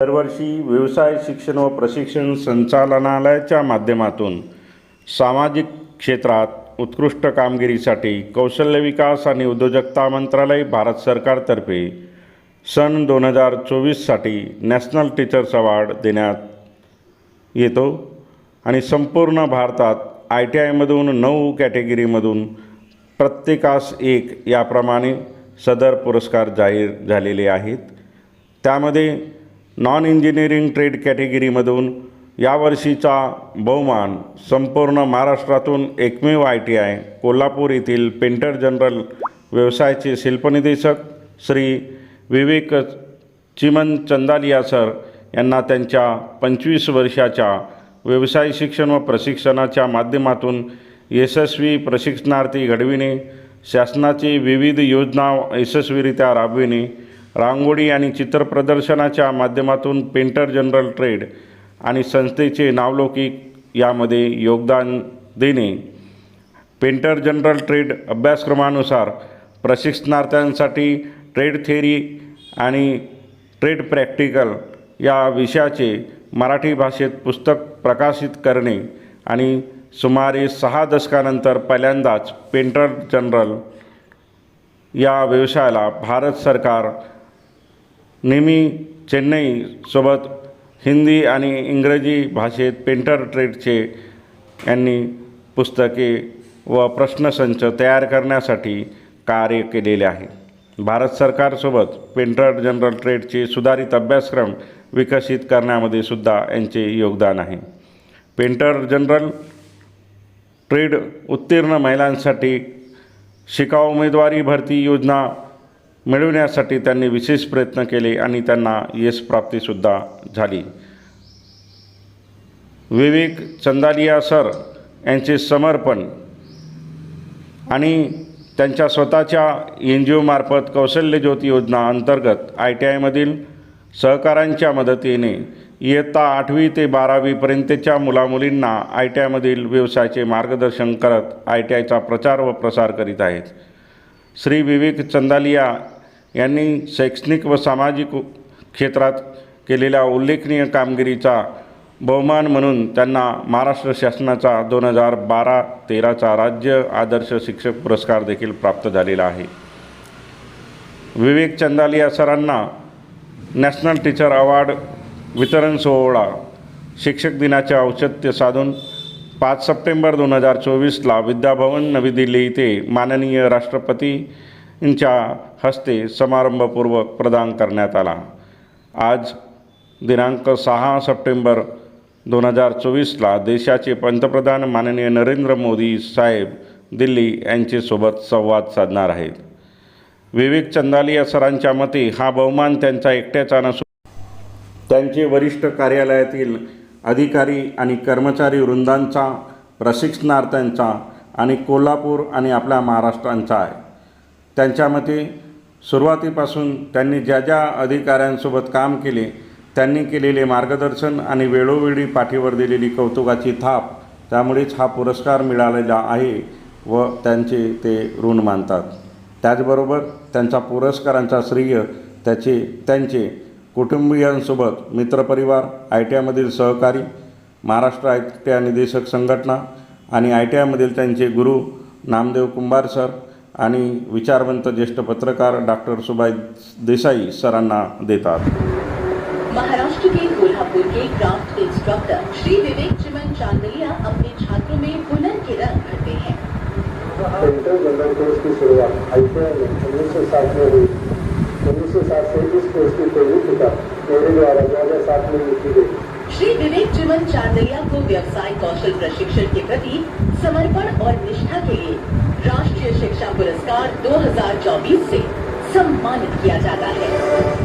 दरवर्षी व्यवसाय शिक्षण व प्रशिक्षण संचालनालयाच्या माध्यमातून सामाजिक क्षेत्रात उत्कृष्ट कामगिरीसाठी कौशल्य विकास आणि उद्योजकता मंत्रालय भारत सरकारतर्फे सन दोन हजार चोवीससाठी नॅशनल टीचर्स अवॉर्ड देण्यात येतो आणि संपूर्ण भारतात आय टी आयमधून नऊ कॅटेगरीमधून प्रत्येकास एक याप्रमाणे सदर पुरस्कार जाहीर झालेले आहेत. त्यामध्ये नॉन इंजिनिअरिंग ट्रेड कॅटेगरीमधून यावर्षीचा बहुमान संपूर्ण महाराष्ट्रातून एकमेव आय टी आय कोल्हापूर येथील पेंटर जनरल व्यवसायाचे शिल्पनिदेशक श्री विवेक चिमन चंदालिया सर यांना त्यांच्या पंचवीस वर्षाच्या व्यवसाय शिक्षण व प्रशिक्षणाच्या माध्यमातून यशस्वी प्रशिक्षणार्थी घडविणे शासनाची विविध योजना यशस्वीरित्या राबविणे रांगोळी आणि चित्रप्रदर्शनाच्या माध्यमातून पेंटर जनरल ट्रेड आणि संस्थेचे नावलौकिक यामध्ये योगदान देणे. पेंटर जनरल ट्रेड अभ्यासक्रमानुसार प्रशिक्षणार्थ्यांसाठी ट्रेड थेरी आणि ट्रेड प्रॅक्टिकल या विषयाचे मराठी भाषेत पुस्तक प्रकाशित करणे आणि सुमारे सहा दशकानंतर पहिल्यांदाच पेंटर जनरल या व्यवसायाला भारत सरकार नेहमी चेन्नईसोबत हिंदी आणि इंग्रजी भाषेत पेंटर ट्रेडचे यांनी पुस्तके व प्रश्नसंच तयार करण्यासाठी कार्य केलेले आहे. भारत सरकारसोबत पेंटर जनरल ट्रेडचे सुधारित अभ्यासक्रम विकसित करण्यामध्ये सुद्धा यांचे योगदान आहे. पेंटर जनरल ट्रेड उत्तीर्ण महिलांसाठी शिकाऊ उमेदवारी भरती योजना मिळविण्यासाठी त्यांनी विशेष प्रयत्न केले आणि त्यांना यश प्राप्तीसुद्धा झाली. विवेक चंदालिया सर यांचे समर्पण आणि त्यांच्या स्वतःच्या एन जी ओमार्फत कौशल्य ज्योती योजना अंतर्गत आय टी आयमधील सहकाऱ्यांच्या मदतीने इयत्ता आठवी ते बारावीपर्यंतच्या मुलामुलींना आय टी आयमधील व्यवसायाचे मार्गदर्शन करत आय टी आयचा प्रचार व प्रसार करीत आहेत. श्री विवेक चंदालिया यांनी शैक्षणिक व सामाजिक क्षेत्रात केलेल्या उल्लेखनीय कामगिरीचा बहुमान म्हणून त्यांना महाराष्ट्र शासनाचा दोन हजार बारा तेराचा राज्य आदर्श शिक्षक पुरस्कार देखील प्राप्त झालेला आहे. विवेक चंदालिया सरांना नॅशनल टीचर अवॉर्ड वितरण सोहळा शिक्षक दिनाचे औचित्य साधून पाच सप्टेंबर दोन हजार चोवीसला विद्याभवन नवी दिल्ली इथे माननीय राष्ट्रपती यांच्या हस्ते समारंभपूर्वक प्रदान करण्यात आला. आज दिनांक सहा सप्टेंबर दोन हजार चोवीसला देशाचे पंतप्रधान माननीय नरेंद्र मोदी साहेब दिल्ली यांच्यासोबत संवाद साधणार आहेत. विवेक चंदालिया सरांच्या मते हा बहुमान त्यांचा एकट्याचा नसून त्यांचे वरिष्ठ कार्यालयातील अधिकारी आणि कर्मचारी वृंदांचा प्रशिक्षणार्थ्यांचा आणि कोल्हापूर आणि आपल्या महाराष्ट्रांचा आहे. त्यांच्यामध्ये सुरुवातीपासून त्यांनी ज्या ज्या अधिकाऱ्यांसोबत काम केले त्यांनी केलेले मार्गदर्शन आणि वेळोवेळी पाठीवर दिलेली कौतुकाची थाप त्यामुळेच हा पुरस्कार मिळालेला आहे व त्यांचे ते ऋण मानतात. त्याचबरोबर त्यांचा पुरस्कारांचा श्रेय त्याचे त्यांचे कुटुंबियांसोबत मित्रपरिवार आय टी आयमधील सहकारी महाराष्ट्र आय टी आय निदेशक संघटना आणि आय टी आयमधील त्यांचे गुरु नामदेव कुंभार सर आणि विचारवंत ज्येष्ठ पत्रकार डॉक्टर सुभाष देसाई सरांना देतात. महाराष्ट्र के कोल्हापुर के क्राफ्ट इंस्ट्रक्टर श्री विवेक चिमन चांदलिया अपने छात्रों में हुनर के रंग भरते हैं। सेंट्रल जनरल कोर्स की शुरुआत आई टी आई में उन्नीस सौ सात में हुई। उन्नीस सौ सात से इस कोर्स की प्रयोगिता मेरे द्वारा दो हज़ार सात में लिखी गई श्री विवेक चिमन चांदलिया को व्यवसाय कौशल प्रशिक्षण के प्रति समर्पण और निष्ठा के लिए राष्ट्रीय शिक्षा पुरस्कार 2024 से सम्मानित किया जाता है।